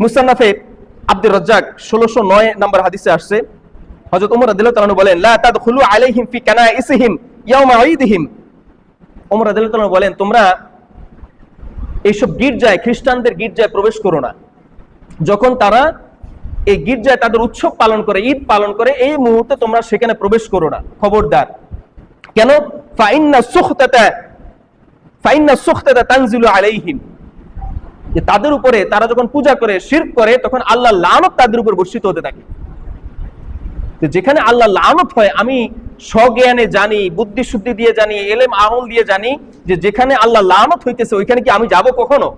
মুসান্নাফে আব্দুর রজ্জাক ষোলোশো নয় নম্বর হাদিসে আসছে। হজরত উমর তাআলা বলেন, লা আলাইহিম ফি কানাইসিহিম ইয়াওমা ঈদিহিম। উমর বলেন, তোমরা এইসব গির্জায়, খ্রিস্টানদের গির্জায় প্রবেশ করো না। যখন তারা এই গির্জায় তাদের উৎসব পালন করে, ঈদ পালন করে, এই মুহূর্তে তোমরা সেখানে প্রবেশ করো না। খবরদার। কেন? ফাইন্না সুখতাতা ফাইন্না সুখতাতা তানজিলু আলাইহিম। যে তাদের উপরে তারা যখন পূজা করে, শিরক করে, তখন আল্লাহ লানত তাদের উপর বর্ষিত হতে থাকে। যেখানে আল্লাহ লানত হয়, আমি স্বজ্ঞানে জানি বুদ্ধি শুদ্ধি দিয়ে জানি, এলেম আমল দিয়ে জানি যে যেখানে আল্লাহ লানত হইতেছে, ওইখানে কি আমি যাব কখনো?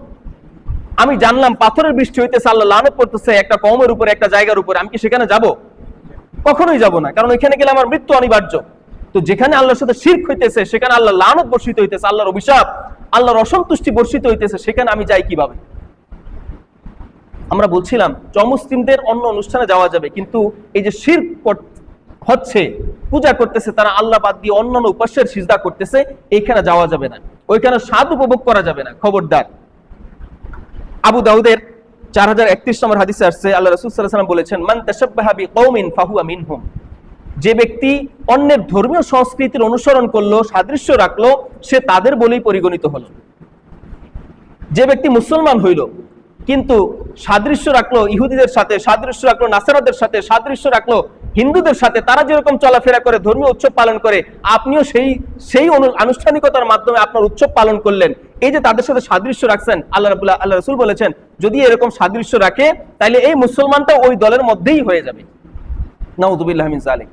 আমি জানলাম পাথরের বৃষ্টি হইতেছে, আল্লাহ লানত করতেছে একটা কমের উপরে, একটা জায়গার উপরে, আমি কি সেখানে যাব? কখনোই যাব না, কারণ ওইখানে গেলে আমার মৃত্যু অনিবার্য। তো যেখানে আল্লাহর সাথে শির্ক হইতেছে, সেখানে আল্লাহ লানত বর্ষিত হইতেছে, আল্লাহর অভিশাপ। আল্লাহর অসন্তুষ্টি বর্ষিত হইতেছে, সেখানে আমি যাই কীভাবে? আমরা বলছিলাম চমুসলিমদের অন্য অনুষ্ঠানে যাওয়া যাবে, কিন্তু এই যে শির হচ্ছে, পূজা করতেছে, তারা আল্লাহ বাদ দিয়ে অন্যান্য উপাস্যের সিজদা করতেছে, এইখানে যাওয়া যাবে না। ওইখানে স্বাদ উপভোগ করা যাবে না, খবরদার। আবু দাউদের চার হাজার একত্রিশ নম্বর হাদিসে আসছে, আল্লাহ রসুল সাল্লাম বলেছেন, মান তাসাব্বাহা বিকৌমিন ফাহুয়া মিনহুম। যে ব্যক্তি অন্যের ধর্মীয় সংস্কৃতির অনুসরণ করল, সাদৃশ্য রাখল, সে তাদের বলেই পরিগণিত হলো। যে ব্যক্তি মুসলমান হইল, কিন্তু সাদৃশ্য রাখল ইহুদিদের সাথে, সাদৃশ্য রাখল নাসারাদের সাথে, সাদৃশ্য রাখল হিন্দুদের সাথে, তারা যেরকম চলাফেরা করে, ধর্মীয় উৎসব পালন করে, আপনিও সেই সেই আনুষ্ঠানিকতার মাধ্যমে আপনার উৎসব পালন করলেন। এই যে তাদের সাথে সাদৃশ্য রাখছেন, আল্লাহ রাবুল্লাহ আল্লাহ রসুল বলেছেন, যদি এরকম সাদৃশ্য রাখে তাহলে এই মুসলমানটা ওই দলের মধ্যেই হয়ে যাবে। নাউদুবিল্লাহ মিন জালিক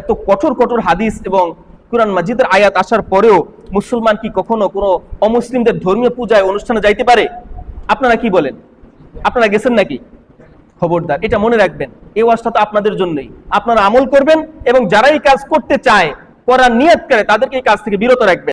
এত কঠোর কঠোর হাদিস এবং কোরআন মাজিদের আয়াত আসার পরেও মুসলমান কি কখনো কোনো অমুসলিমদের ধর্মীয় পূজায়, অনুষ্ঠানে যাইতে পারে? আপনারা কি বলেন? আপনারা গেছেন নাকি? খবরদার, এটা মনে রাখবেন, এই ওয়াজটা তো আপনাদের জন্যই। আপনারা আমল করবেন এবং যারা এই কাজ করতে চায়, করার নিয়ত করে, তাদেরকে এই কাজ থেকে বিরত রাখবেন।